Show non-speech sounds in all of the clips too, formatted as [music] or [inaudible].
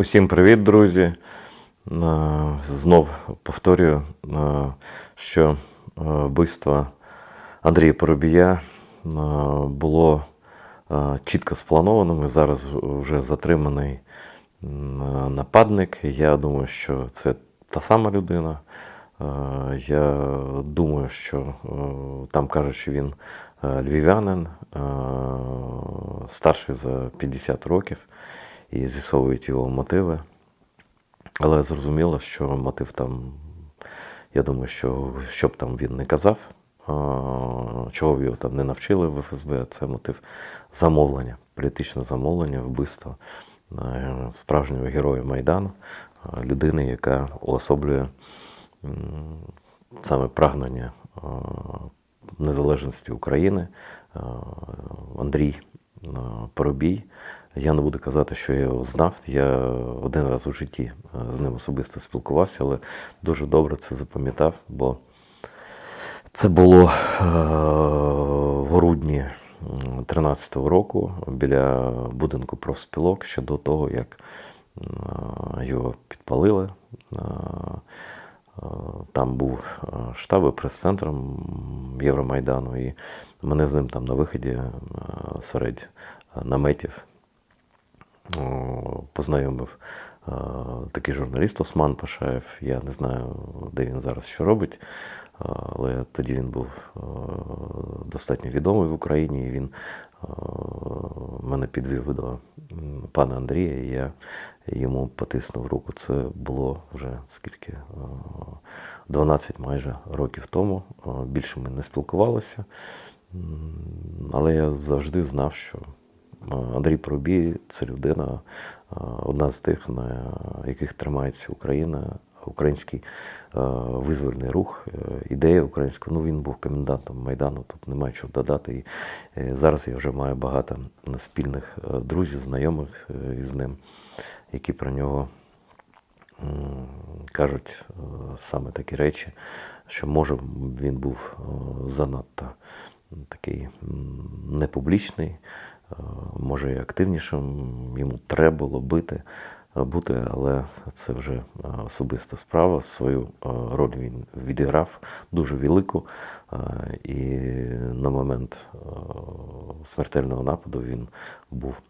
Усім привіт, друзі. Знов повторюю, що е, вбивство Андрія Поробія е, було е, чітко спланованим. і Зараз вже затриманий нападник. Я думаю, що це та сама людина. Я думаю, що там кажуть, що він львів'янин, старший за 50 років, і з'ясовують його мотиви. Але зрозуміло, що мотив там, я думаю, що що б там він не казав, чого б його там не навчили в ФСБ, це мотив замовлення, політичне замовлення, вбивство е, справжнього героя Майдану, е, людини, яка уособлює саме прагнення е, незалежності України, Андрій е, Я не буду казати, що я його знав. Я один раз у житті е, з ним особисто спілкувався, але дуже добре це запам'ятав, бо це було е, в грудні 13-го року біля будинку профспілок ще до того, як його підпалили. Там був е, штаб прес-центром Євромайдану, і мене з ним там на виході е, серед наметів познайомив такий журналіст Осман Пашаєв. Я не знаю, де він зараз що робить, але тоді він був достатньо відомий в Україні. І він мене підвів до пана Андрія, і я йому потиснув руку. Це було вже скільки? Е, 12 майже років тому. Більше ми не спілкувалися. Але я завжди знав, що Андрій Пробій це людина, одна з тих, на яких тримається Україна, український визвольний рух, е, ідея українська. Ну він був комендантом Майдану, тут немає чого додати. І е, зараз я вже маю багато спільних е, друзів, знайомих із ним, які про нього кажуть саме такі речі, що може він був занадто такий непублічний, може і активнішим, йому треба було бити, бути, але це вже е, особиста справа. Свою е, роль він відіграв дуже велику. е, І на момент смертельного нападу він був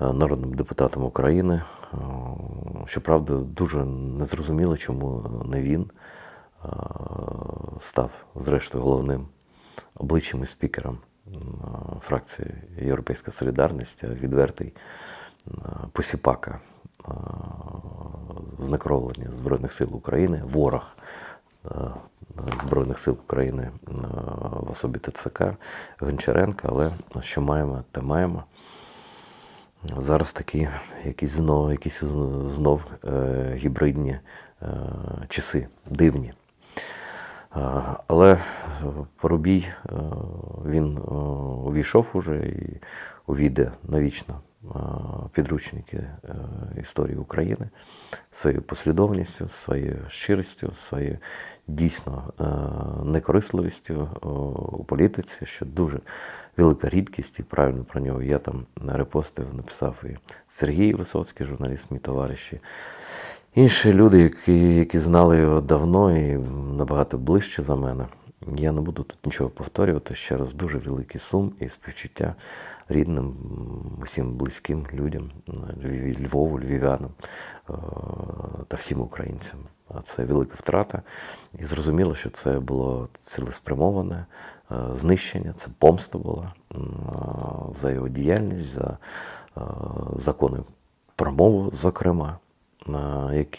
народним депутатом України. Щоправда, дуже незрозуміло, чому не він став, зрештою, головним обличчям і спікером фракції Європейська Солідарність, відвертий е, посіпака е, знекровлення Збройних сил України, ворог е, Збройних сил України в особі ТЦК Гончаренка, але що маємо, те маємо. Зараз такі якісь знов, якісь знов гібридні часи, дивні. Але е, Поробій е, він е, увійшов уже і увійде навічно підручники історії України своєю послідовністю, своєю щирістю, своєю дійсно некорисливістю у політиці, що дуже велика рідкість, і правильно про нього я там репостив, написав і Сергій Висоцький, журналіст, мій товариш, і інші люди, які, які знали його давно і набагато ближче за мене. Я не буду тут нічого повторювати. Ще раз дуже великий сум і співчуття рідним, усім близьким людям, Львову, львів'янам е, та всім українцям. А це велика втрата. І зрозуміло, що це було цілеспрямоване е, знищення, це помста була е, за його діяльність, за закони про мову, зокрема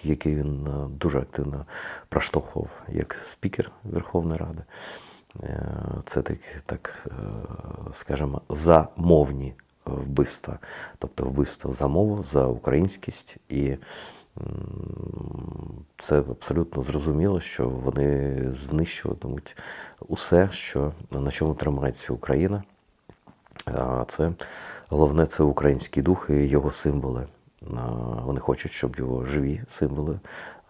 який він е, дуже активно проштовхував як спікер Верховної Ради. Е, Це так, так е, скажімо, замовні вбивства, тобто вбивство за мову, за українськість. І це абсолютно зрозуміло, що вони знищуватимуть усе, що, на чому тримається Україна. А це головне це український дух і його символи. Вони хочуть, щоб його живі символи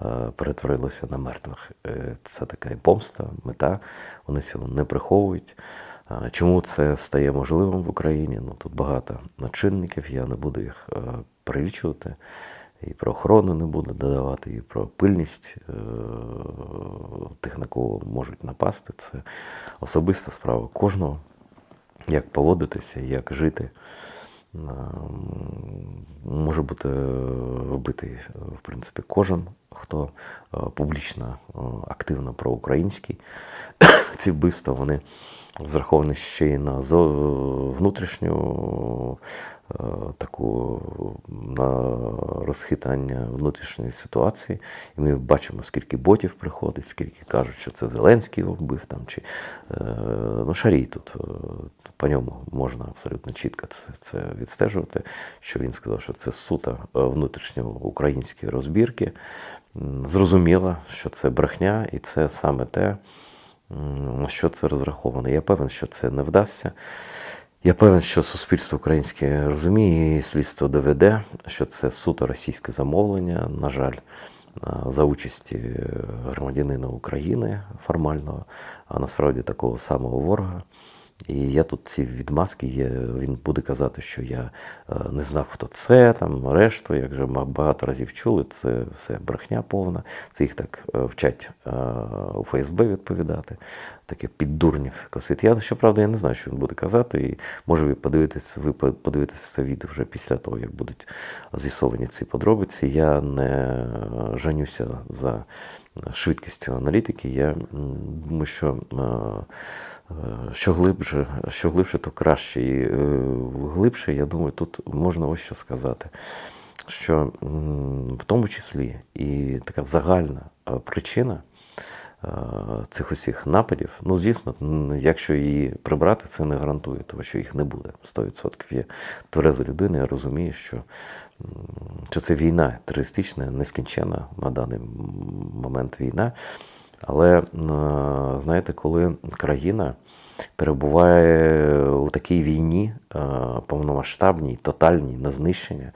е, перетворилися на мертвих. Е, Це така і помста, мета. Вони цього не приховують. Чому це стає можливим в Україні? Ну тут багато чинників, я не буду їх е, перелічувати. І про охорону не буду додавати, і про пильність е, тих, на кого можуть напасти. Це особиста справа кожного, як поводитися, як жити. Ем, Може бути е, вбитий, е, в принципі, кожен, хто е, публічно е, активно проукраїнський. [coughs] Ці вбивства вони зраховані ще й на внутрішню е, таку на розхитання внутрішньої ситуації. І ми бачимо, скільки ботів приходить, скільки кажуть, що це Зеленський вбив там, чи е, ну, Шарій тут. е, По ньому можна абсолютно чітко це, це відстежувати, що він сказав, що це суто е, внутрішньоукраїнські розбірки. Зрозуміло, що це брехня, і це саме те, на що це розраховано. Я певен, що це не вдасться. Я певен, що суспільство українське розуміє, і слідство доведе, що це суто російське замовлення, на жаль, за участі е, громадянина України формального, а насправді такого самого ворога. І я тут ці відмазки є. Він буде казати, що я е, не знав, хто це, там решту, як вже багато разів чули, це все брехня повна. Це їх так е, вчать е, у ФСБ відповідати. Таке піддурнів косить. Я, щоправда, я не знаю, що він буде казати. І може ви подивитесь, ви по- подивитесь це відео вже після того, як будуть з'ясовані ці подробиці. Я не женюся за швидкістю аналітики. Я думаю, що. е, Що глибше, що глибше, то краще. І е, глибше, я думаю, тут можна ось що сказати. Що в тому числі і така загальна причина цих усіх нападів, ну, звісно, якщо її прибрати, це не гарантує, тому що їх не буде. 100% є твереза людина, я розумію, що, що це війна терористична, нескінчена на даний момент війна. Але е, знаєте, коли країна перебуває у такій війні, е, повномасштабній, тотальній, на знищення,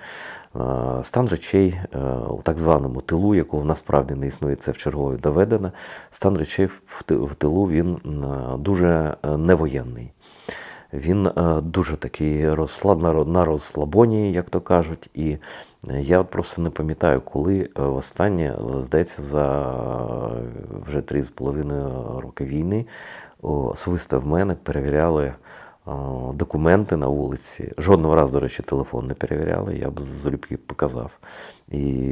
е, стан речей у так званому тилу, якого насправді не існує, це в чергові доведено, стан речей в тилу він дуже невоєнний. Він е, дуже такий розслаб, на ро- розслабоні, як то кажуть. І е, я просто не пам'ятаю, коли е, востаннє, е, здається, за вже три з половиною роки війни особисто в мене перевіряли документи на вулиці. Жодного разу, до речі, телефон не перевіряли, я б залюбки показав. І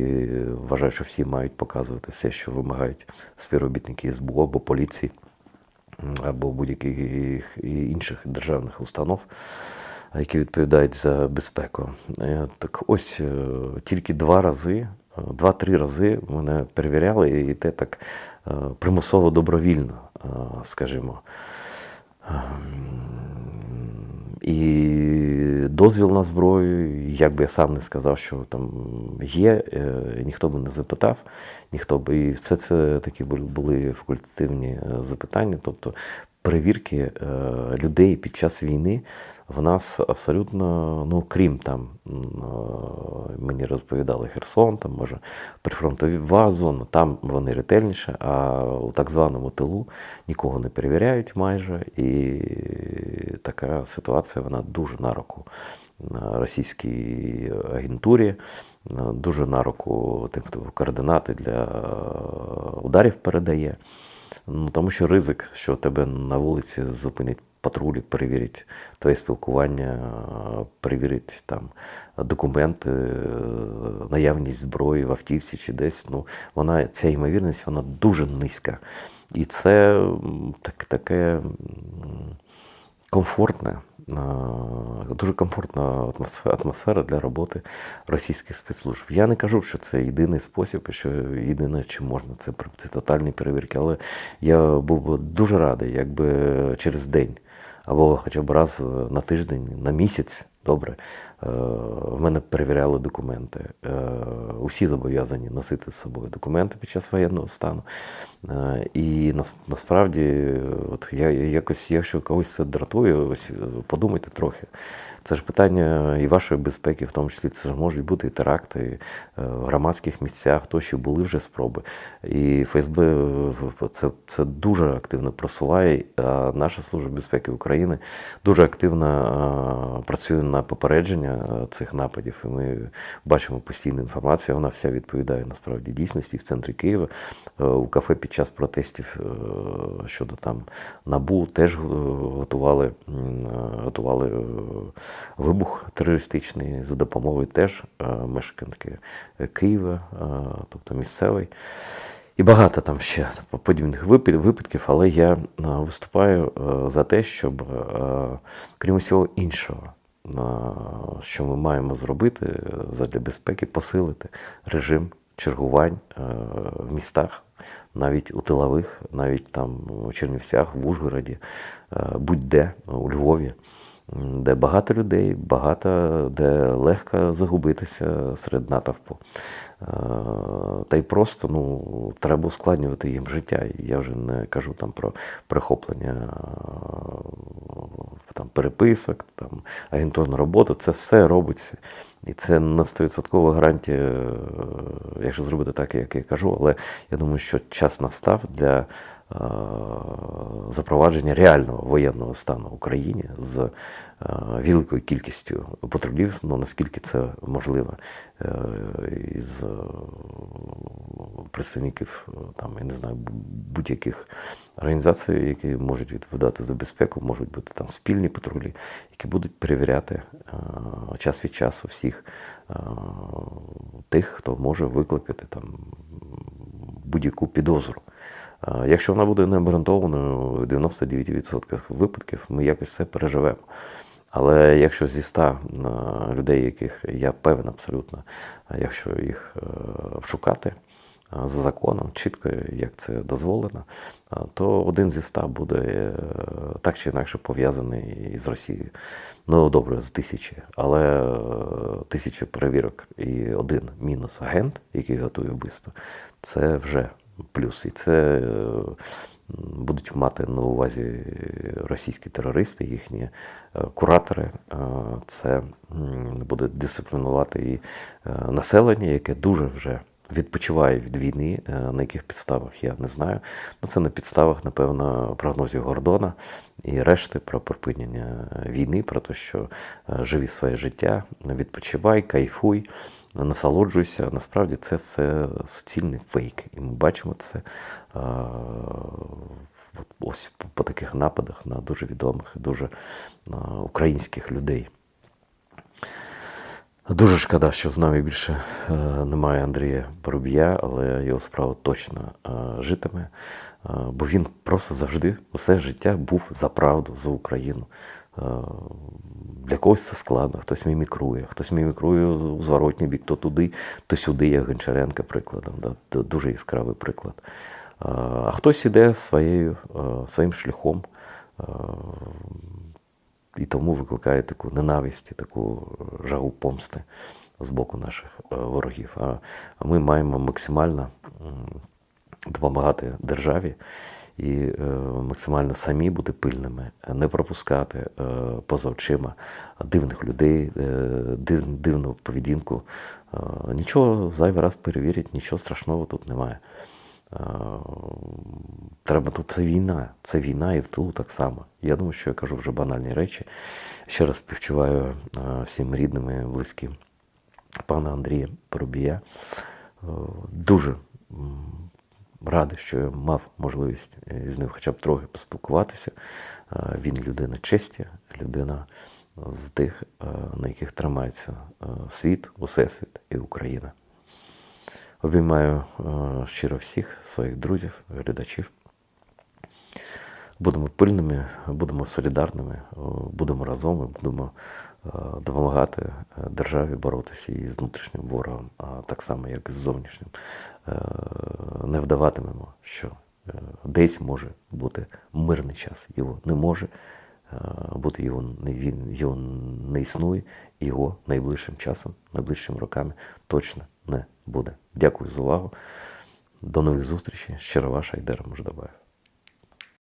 вважаю, що всі мають показувати все, що вимагають співробітники СБУ або поліції або будь-яких інших державних установ, які відповідають за безпеку. Е, Так ось е, тільки два рази, е, два-три рази мене перевіряли, і те так примусово добровільно, скажімо. І дозвіл на зброю, як би я сам не сказав, що там є, е, ніхто би не запитав, ніхто би. І все це такі були- факультативні е, запитання. Тобто перевірки е, людей під час війни в нас абсолютно, ну крім там, е, мені розповідали Херсон, там може прифронтова зона, там вони ретельніше, а у так званому тилу нікого не перевіряють майже. І така ситуація вона дуже на руку російській агентурі, дуже на руку тим, хто координати для ударів передає. Ну, тому що ризик, що тебе на вулиці зупинять патрулі, перевірять твоє спілкування, перевірять там документи, наявність зброї в автівці чи десь. Ну, вона, ця ймовірність вона дуже низька. І це так, таке комфортне, дуже комфортна атмосфера, для роботи російських спецслужб. Я не кажу, що це єдиний спосіб, що єдине, чим можна, це, це тотальні перевірки. Але я був би дуже радий, якби через день або хоча б раз на тиждень, на місяць. Добре, в мене перевіряли документи. Е, Усі зобов'язані носити з собою документи під час воєнного стану. Е, І насправді, от я якось, якщо когось це дратує, ось е, подумайте трохи. Це ж питання і вашої безпеки, в тому числі це ж можуть бути і теракти е, в громадських місцях, тощо були вже спроби. І ФСБ це, це дуже активно просуває. А наша служба безпеки України дуже активно е, працює на попередження цих нападів. І ми бачимо постійну інформацію. Вона вся відповідає насправді дійсності в центрі Києва. Е, У кафе під час протестів е, щодо там набу теж е, готували, готували вибух терористичний за допомогою теж мешканки Києва, тобто місцевий. І багато там ще подібних випадків, але я виступаю за те, щоб, крім усього іншого, що ми маємо зробити задля безпеки, посилити режим чергувань е, в містах, навіть у тилових, навіть там у Чернівцях, в Ужгороді, е, будь-де, у Львові, де багато людей, багато, де легко загубитися серед натовпу. Е, Та й просто ну, треба ускладнювати їм життя. Я вже не кажу там про прихоплення е, там, переписок, там, агентурну роботу. Це все робиться. І це на 100% гарантія, е, якщо зробити так, як я кажу. Але я думаю, що час настав для запровадження реального воєнного стану в Україні з е, великою кількістю патрулів, ну наскільки це можливо, е, із е, представників е, там, я не знаю, будь-яких організацій, які можуть відповідати за безпеку, можуть бути там спільні патрулі, які будуть перевіряти е, час від часу всіх е, тих, хто може викликати там будь-яку підозру. Якщо вона буде необґрунтованою, в 99% випадків ми якось це переживемо. Але якщо зі 100 е, людей, яких я певен абсолютно, якщо їх е, вшукати за законом, чітко, як це дозволено, то один зі 100 буде е, так чи інакше пов'язаний із Росією. Ну, добре, з тисячі, але е, тисячі перевірок і один мінус агент, який готує вбивство, це вже плюс. І це е, будуть мати на увазі російські терористи, їхні е, куратори. Е, Це буде дисциплінувати і населення, яке дуже вже відпочиває від війни. На яких підставах я не знаю. Ну, це на підставах, напевно, прогнозів Гордона і решти про припинення війни, про те, що живі своє життя, відпочивай, кайфуй насолоджуйся. Насправді це все суцільний фейк. І ми бачимо це ось по, таких нападах на дуже відомих, дуже е, українських людей. Дуже шкода, що з нами більше е, немає Андрія Порубія, але його справа точно е, житиме, е, бо він просто завжди усе життя був за правду, за Україну. Е, для когось це складно, хтось мімікрує, хтось мімікрує у зворотній бік, то туди, то сюди, як Гончаренка прикладом. Да? Дуже яскравий приклад. Е, А хтось іде своєю, е, своїм шляхом і тому викликає таку ненависть, таку жагу помсти з боку наших ворогів. А ми маємо максимально допомагати державі і е, максимально самі бути пильними, не пропускати е, поза очима дивних людей, е, див, дивну поведінку. Е, Нічого зайвий раз перевірять, нічого страшного тут немає. Е, Треба тут це війна, це війна і в тилу так само. Я думаю, що я кажу вже банальні речі. Ще раз співчуваю е, всім рідним і близьким пана Андрія Порубія. Е, Дуже радий, що я мав можливість е, з ним хоча б трохи поспілкуватися. Е, Він людина честі, людина з тих, е, на яких тримається світ, усесвіт і Україна. Обіймаю щиро всіх своїх друзів, глядачів. Будемо пильними, будемо солідарними, е, будемо разом і будемо е, допомагати е, державі боротися і з внутрішнім ворогом, а так само, як і з зовнішнім. Не вдаватимемо, що десь може бути мирний час. Його не може бути, його він, його не існує, його найближчим часом, найближчими роками точно не буде. Дякую за увагу. До нових зустрічей. Щиро ваша Айдера Муждабаєв.